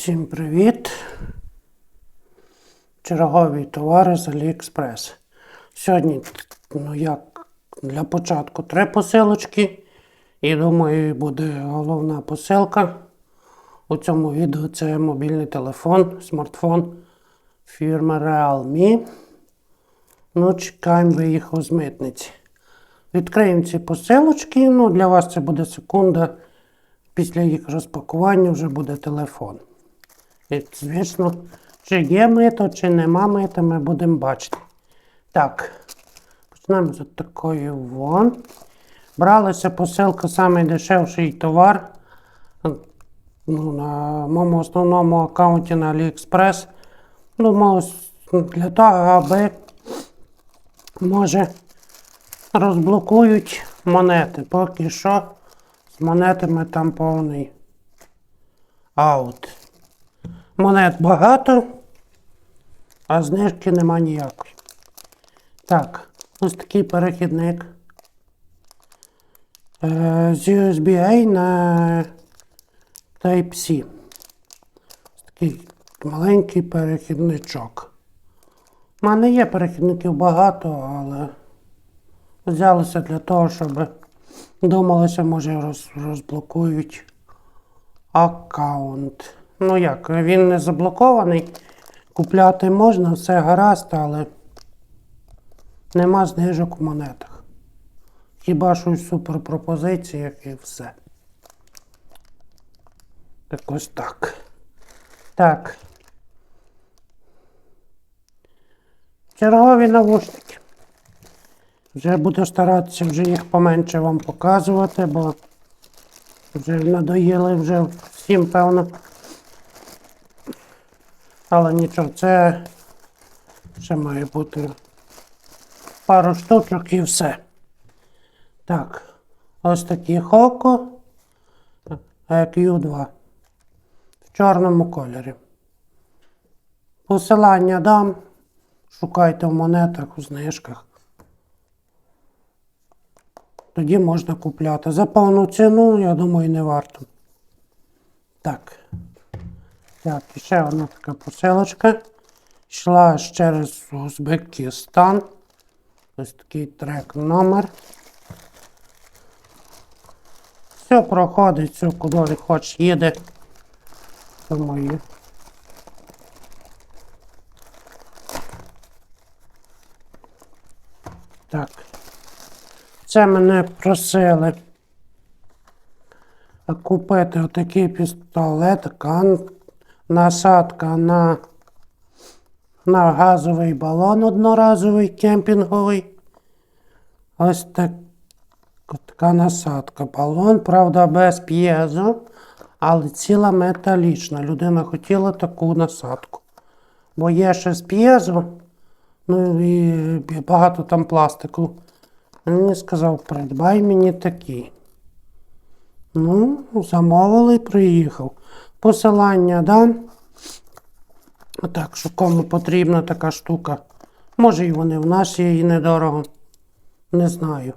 Всім привіт! Чергові товари з AliExpress. Сьогодні, ну як, для початку три посилочки. І думаю, буде головна посилка. У цьому відео це мобільний телефон, смартфон фірми Realme. Ну, чекаємо виїхав з митниці. Відкриємо ці посилочки. Ну, для вас це буде секунда. Після їх розпакування вже буде телефон. Звісно, чи є мито, чи нема мита, ми будемо бачити. Так, почнемо з такої вон. Бралася посилка найдешевший товар. Ну, на моєму основному аккаунті на AliExpress. Думаю, для того, аби може розблокують монети. Поки що з монетами там повний аут. Монет багато, а знижки нема ніякої. Так, ось такий перехідник. Е, з USB-A на Type-C. Ось такий маленький перехідничок. У мене є перехідників багато, але взялися для того, щоб думалося, може роз, розблокують аккаунт. Ну як, він не заблокований. Купляти можна, все гаразд, але нема знижок у монетах. Хіба що в суперпропозиціях і все. Так ось так. Так. Чергові навушники. Вже буду старатися вже їх поменше вам показувати, бо вже надоїли вже всім, певно. Але нічого, це ще має бути пару штучок і все. Так, ось такі Хоко Q2 в чорному кольорі. Посилання дам. Шукайте в монетах, у знижках. Тоді можна купляти. За повну ціну, я думаю, не варто. Так. Так, ще одна така посилочка. Йшла через Узбекистан. Ось такий трек номер. Все проходить, все, куди хочеш, їде. Думаю. Так. Це мене просили купити отакий пістолет, кан, насадка на, на газовий балон одноразовий кемпінговий. Ось так, така насадка. Балон, правда, без п'єзо, але ціла металічна. Людина хотіла таку насадку. Бо є ще з п'єзо, ну і багато там пластику. Він сказав, придбай мені такі. Ну, замовили і приїхав. Посилання дам. Так, що кому потрібна така штука. Може і вони в нас є і недорого. Не знаю.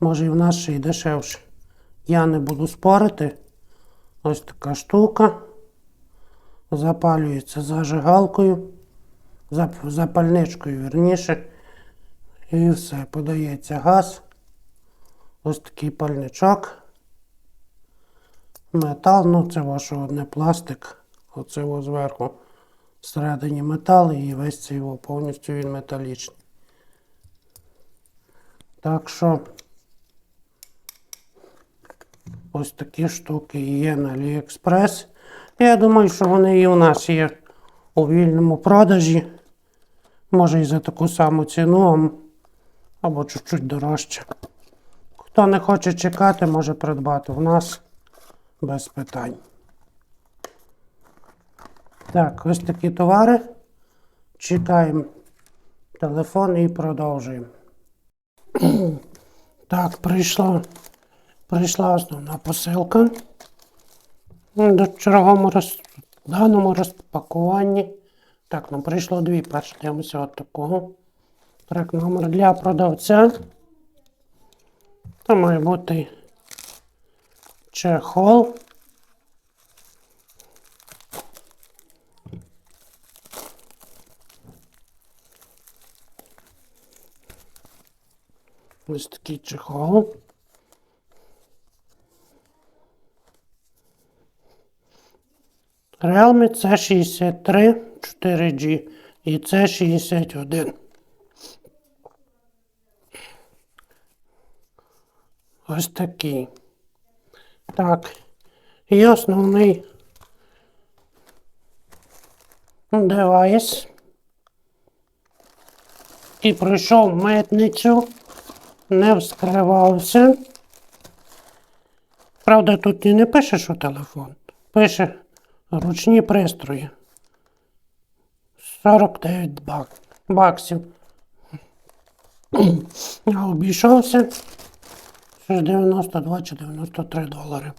Може і в нас ще й дешевше. Я не буду спорити. Ось така штука. Запалюється зажигалкою. Запальничкою, верніше. І все, подається газ. Ось такий пальничок. Метал, ну це ваш одне пластик. Оце ось зверху всередині метал і весь цей його повністю він металічний. Так що ось такі штуки є на AliExpress. Я думаю, що вони і у нас є у вільному продажі. Може і за таку саму ціну, або чуть-чуть дорожче. Хто не хоче чекати, може придбати в нас без питань. Так, ось такі товари. Чекаємо телефон і продовжуємо. Так, прийшла, прийшла основна посилка. До черговому роз, даному розпакуванні. Так, нам прийшло дві. Перше дивимося от такого. Трек номер для продавця. Це має бути чехол. Ось такий чехол. Realme c 63 4G і c 61 Ось такий. Так. І основний девайс. І пройшов митницю, не вскривався. Правда, тут і не пише, що телефон. Пише ручні пристрої. 49 бак, баксів. Обійшовся щось 92 чи 93 долари.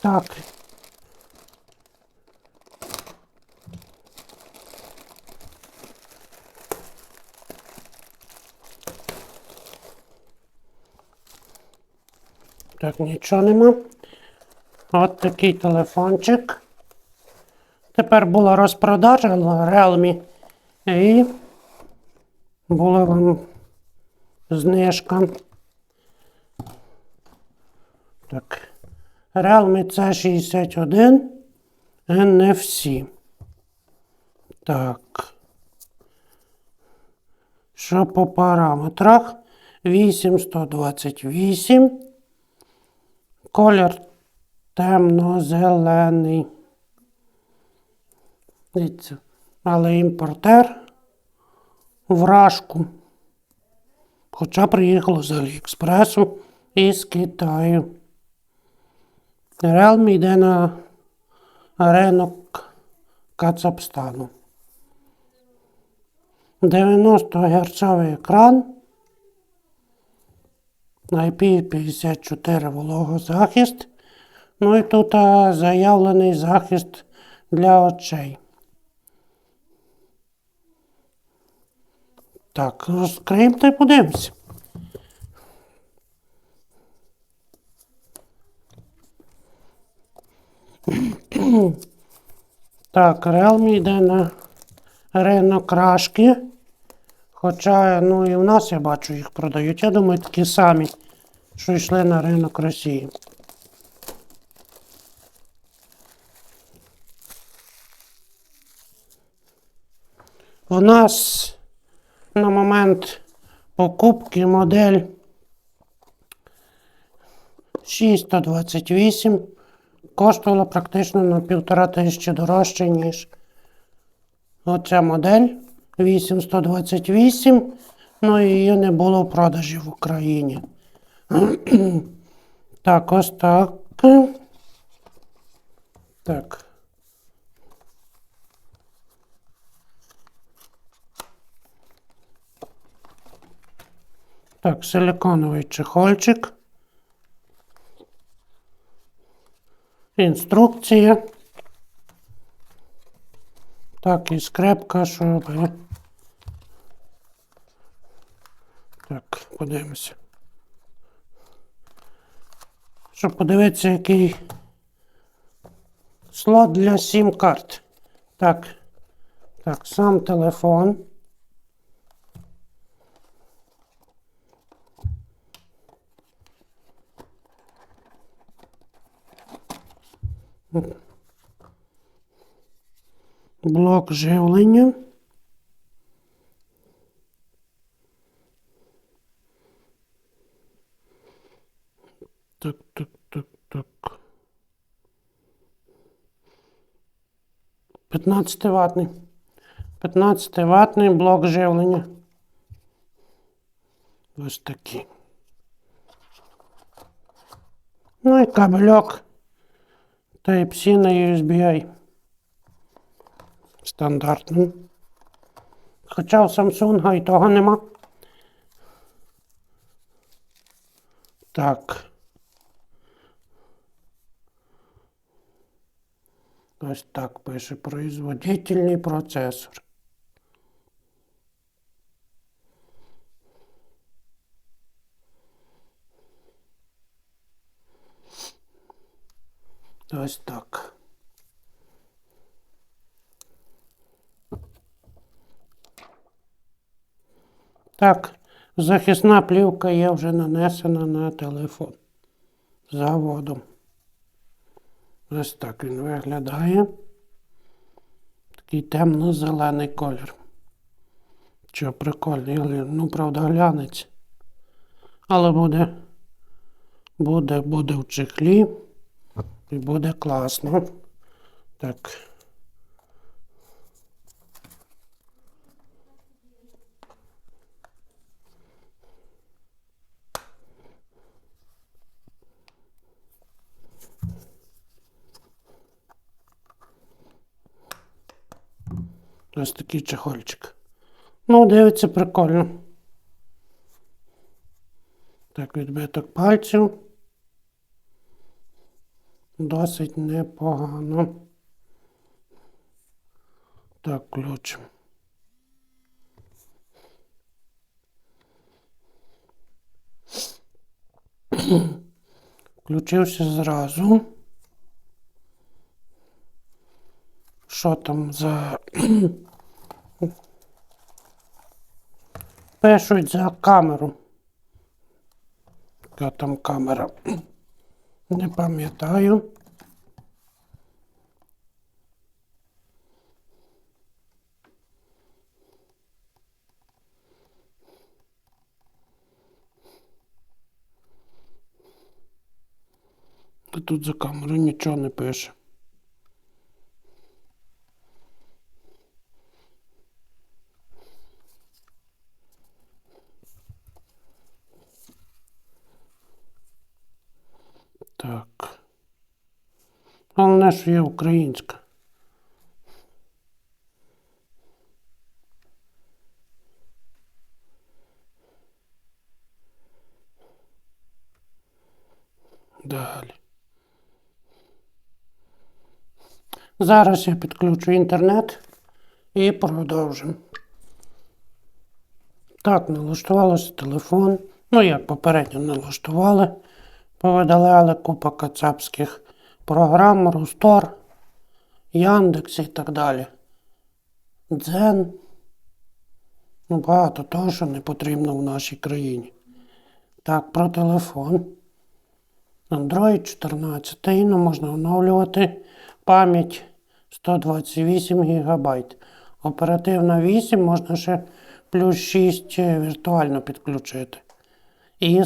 Так. Так, нічого нема. От такий телефончик. Тепер була розпродажа Realme. І була вам знижка. Так. Realme C61 NFC. Так. Що по параметрах? 8128. Колір темно-зелений. Дивіться. Але імпортер вражку. Хоча приїхало з Аліекспресу і з Китаю. Realme йде на ринок Кацапстану. 90 герцовий екран. IP54 вологозахист. Ну і тут заявлений захист для очей. Так, розкриємо та й подивимося. Так, Realme йде на ринок рашки. Хоча, ну і в нас я бачу їх продають. Я думаю, такі самі, що йшли на ринок Росії. У нас на момент покупки модель 628 коштувала практично на півтора тисячі дорожче, ніж оця модель 8128. Ну і її не було в продажі в Україні. так, ось так. Так. Так, силиконовий чехольчик. Інструкція. Так, і скрепка, щоб. Так, подивимося. Щоб подивитися, який слот для сім карт. Так. Так, сам телефон. Блок живлення. Так, так, так, так. 15 ватний. 15 ватний блок живлення. Ось такий. Ну і кабельок Type-C на USB. Стандартний. Хоча у Samsung і того нема. Так. Ось так пише производительний процесор. Ось так. Так, Захисна плівка є вже нанесена на телефон заводом. Ось так він виглядає. Такий темно-зелений колір. Що прикольний, ну, правда, глянець. Але буде, буде, буде в чехлі. І буде класно. Так. Ось такий чехольчик. Ну, дивиться прикольно. Так, відбиток пальців. Досить непогано. Так, ключ. Включився зразу. Що там за. Пишуть за камеру. Яка там камера? Не пам'ятаю. Тут за камерою нічого не пише. Так. Головне, що є українська. Далі. Зараз я підключу інтернет і продовжимо. Так, налаштувалося телефон. Ну, як попередньо налаштували. Повидаляли купа кацапських програм, Рустор, Яндекс і так далі. Дзен. Ну, багато того, що не потрібно в нашій країні. Так, про телефон. Android 14, ну можна оновлювати пам'ять 128 ГБ. Оперативна 8 можна ще плюс 6 віртуально підключити. І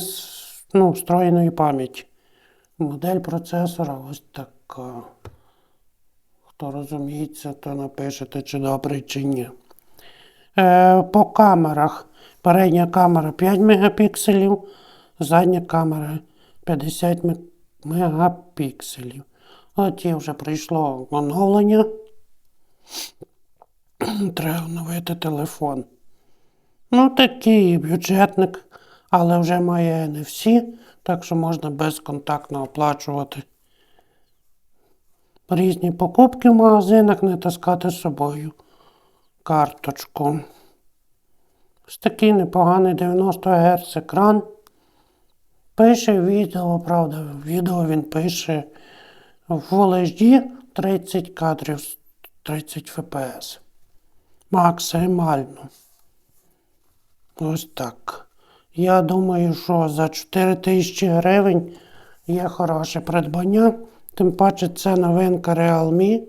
ну, встроєної пам'яті. Модель процесора ось така. Хто розуміється, то напишете, чи добре, чи ні. Е, по камерах. Передня камера 5 мегапікселів, задня камера 50 ме- мегапікселів. От і вже прийшло оновлення. Треба оновити телефон. Ну, такий бюджетник, але вже має NFC, так що можна безконтактно оплачувати різні покупки в магазинах, не таскати з собою карточку. Ось такий непоганий 90 Гц екран. Пише відео, правда, відео він пише в Full HD 30 кадрів 30 FPS. Максимально. Ось так. Я думаю, що за 4 тисячі гривень є хороше придбання. Тим паче це новинка Realme.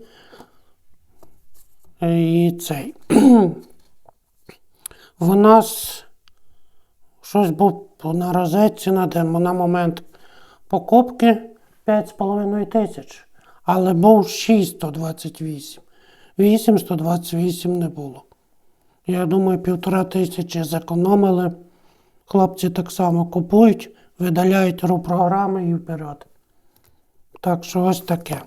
І цей. В нас щось був на розетці на, демо на момент покупки 5,5 тисяч. Але був 628. 8,128 не було. Я думаю, півтора тисячі зекономили. Хлопці так само купують, видаляють ру програми і вперед. Так що ось таке.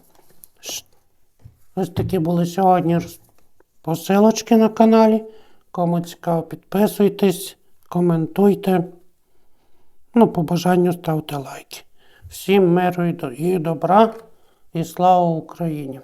Ось такі були сьогодні посилочки на каналі. Кому цікаво, підписуйтесь, коментуйте. Ну, по бажанню ставте лайки. Всім миру і добра і слава Україні!